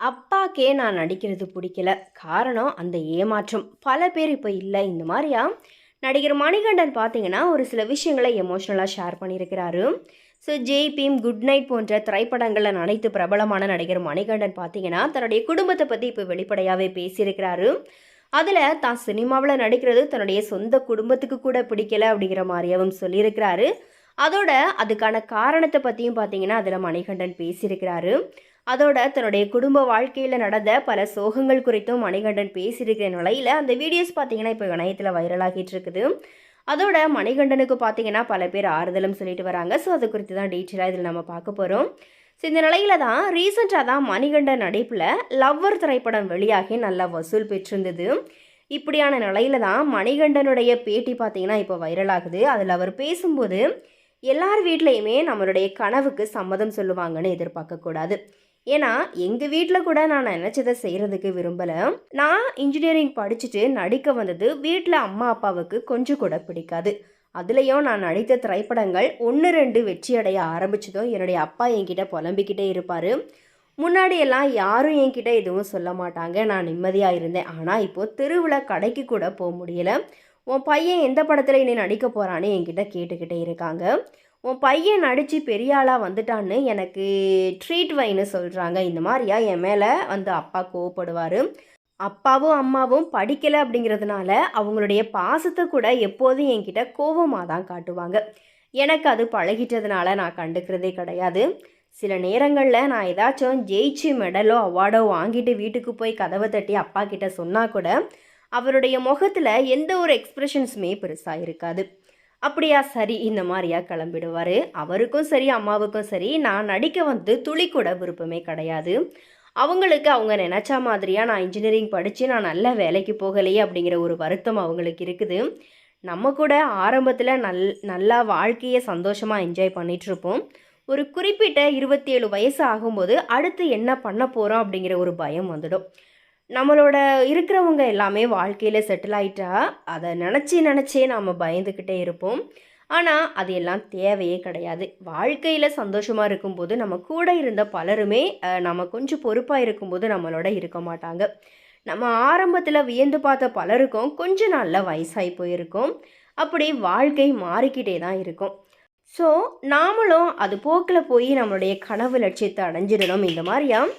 அப்பாக்கே நான் நடிக்கிறது பிடிக்கல. காரணம் அந்த ஏமாற்றம். பல பேர் இப்போ இல்லை இந்த மாதிரியா நடிகர் மணிகண்டன் பார்த்தீங்கன்னா ஒரு சில விஷயங்களை எமோஷ்னலாக ஷேர் பண்ணியிருக்கிறாரு so Jai Bhim good night போன்ற திரைப்படங்களில் அனைத்து பிரபலமான நடிகர் மணிகண்டன் பார்த்தீங்கன்னா தன்னுடைய குடும்பத்தை பற்றி இப்போ வெளிப்படையாகவே பேசியிருக்கிறாரு. அதில் தான் சினிமாவில் நடிக்கிறது தன்னுடைய சொந்த குடும்பத்துக்கு கூட பிடிக்கல அப்படிங்கிற மாதிரியாவும் சொல்லியிருக்கிறாரு. அதோட அதுக்கான காரணத்தை பற்றியும் பார்த்தீங்கன்னா அதில் மணிகண்டன் பேசியிருக்கிறாரு. அதோட தன்னுடைய குடும்ப வாழ்க்கையில் நடந்த பல சோகங்கள் குறித்தும் மணிகண்டன் பேசியிருக்கிற நிலையில் அந்த வீடியோஸ் பார்த்தீங்கன்னா இப்போ இணையத்தில் வைரலாகிட்டு இருக்குது. அதோட மணிகண்டனுக்கு பார்த்தீங்கன்னா பல பேர் ஆறுதலும் சொல்லிட்டு வராங்க. ஸோ அது குறித்து தான் டீட்டெயிலாக இதில் நம்ம பார்க்க போகிறோம் ஸோ இந்த நிலையில தான் ரீசெண்டாக தான் மணிகண்டன் நடிப்பில் லவ்வர் திரைப்படம் வெளியாகி நல்லா வசூல் பெற்றிருந்தது. இப்படியான நிலையில தான் மணிகண்டனுடைய பேட்டி பார்த்தீங்கன்னா இப்போ வைரலாகுது அதில் அவர் பேசும்போது எல்லார் வீட்லேயுமே நம்மளுடைய கனவுக்கு சம்மதம் சொல்லுவாங்கன்னு எதிர்பார்க்கக்கூடாது ஏன்னா எங்கள் வீட்டில் கூட நான் நினச்சதை செய்கிறதுக்கு விரும்பலை. நான் இன்ஜினியரிங் படிச்சுட்டு நடிக்க வந்தது வீட்டில் அம்மா அப்பாவுக்கு கொஞ்சம் கூட பிடிக்காது. அதுலேயும் நான் நடித்த திரைப்படங்கள் ஒன்று ரெண்டு வெற்றி அடைய என்னுடைய அப்பா என்கிட்ட புலம்பிக்கிட்டே இருப்பார். முன்னாடியெல்லாம் யாரும் என்கிட்ட எதுவும் சொல்ல மாட்டாங்க. நான் நிம்மதியாக இருந்தேன். ஆனால் இப்போது தெருவில் கடைக்கு கூட போக முடியல. உன் பையன் எந்த படத்தில் என்னை நடிக்க போகிறான்னு என்கிட்ட கேட்டுக்கிட்டே இருக்காங்க. உன் பையன் நடித்து பெரிய ஆளாக வந்துட்டான்னு எனக்கு ட்ரீட் வைன்னு சொல்கிறாங்க இந்த மாதிரியா என் மேலே வந்து அப்பா கோவப்படுவார். அப்பாவும் அம்மாவும் படிக்கலை அப்படிங்கிறதுனால அவங்களுடைய பாசத்தை கூட எப்போதும் என்கிட்ட கோவமாக தான் காட்டுவாங்க. எனக்கு அது பழகிட்டதுனால நான் கண்டுக்கிறதே கிடையாது. சில நேரங்களில் நான் ஏதாச்சும் ஜெயிச்சு மெடலோ அவார்டோ வாங்கிட்டு வீட்டுக்கு போய் கதவை தட்டி அப்பா கிட்ட சொன்னால் கூட அவருடைய முகத்தில் எந்த ஒரு எக்ஸ்ப்ரெஷன்ஸுமே பெருசாக இருக்காது. அப்படியா? சரி இந்த மாதிரியா கிளம்பிடுவார். அவருக்கும் சரி அம்மாவுக்கும் சரி நான் நடிக்க வந்து துளி கூட விருப்பமே கிடையாது. அவங்களுக்கு அவங்க நினச்ச மாதிரியா நான் இன்ஜினியரிங் படித்து நான் நல்ல வேலைக்கு போகலையே அப்படிங்கிற ஒரு வருத்தம் அவங்களுக்கு இருக்குது. நம்ம கூட ஆரம்பத்தில் நல் நல்லா வாழ்க்கையை சந்தோஷமாக என்ஜாய் பண்ணிகிட்ருப்போம் ஒரு குறிப்பிட்ட இருபத்தி ஏழு வயசு ஆகும்போது அடுத்து என்ன பண்ண போகிறோம் அப்படிங்கிற ஒரு பயம் வந்துடும். நம்மளோட இருக்கிறவங்க எல்லாமே வாழ்க்கையில் செட்டில் ஆயிட்டா அதை நினச்சி நினச்சே நாம் பயந்துக்கிட்டே இருப்போம். ஆனால் அது எல்லாம் தேவையே கிடையாது. வாழ்க்கையில் சந்தோஷமாக இருக்கும்போது நம்ம கூட இருந்த பலருமே நம்ம கொஞ்சம் பொறுப்பாக இருக்கும்போது நம்மளோட இருக்க மாட்டாங்க. நம்ம ஆரம்பத்தில் வியந்து பார்த்த பலருக்கும் கொஞ்ச நாளில் வயசாகி போயிருக்கும். அப்படி வாழ்க்கை மாறிக்கிட்டே தான் இருக்கும். ஸோ நாமளும் அது போக்கில் போய் நம்மளுடைய கனவு லட்சியத்தை அடைஞ்சிடணும். இந்த மாதிரியாக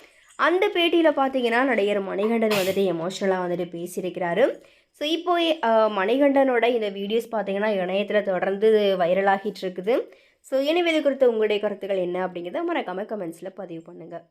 அந்த பேட்டியில் பார்த்தீங்கன்னா நடிகர் மணிகண்டன் வந்துட்டு எமோஷ்னலாக வந்துட்டு பேசியிருக்கிறாரு. ஸோ இப்போ மணிகண்டனோட இந்த வீடியோஸ் பார்த்தீங்கன்னா இணையத்தில் தொடர்ந்து வைரலாகிட்டு இருக்குது. ஸோ எனவே இது குறித்து உங்களுடைய கருத்துக்கள் என்ன அப்படிங்கிறத மறக்காமல் கமெண்ட்ஸில் பதிவு பண்ணுங்கள்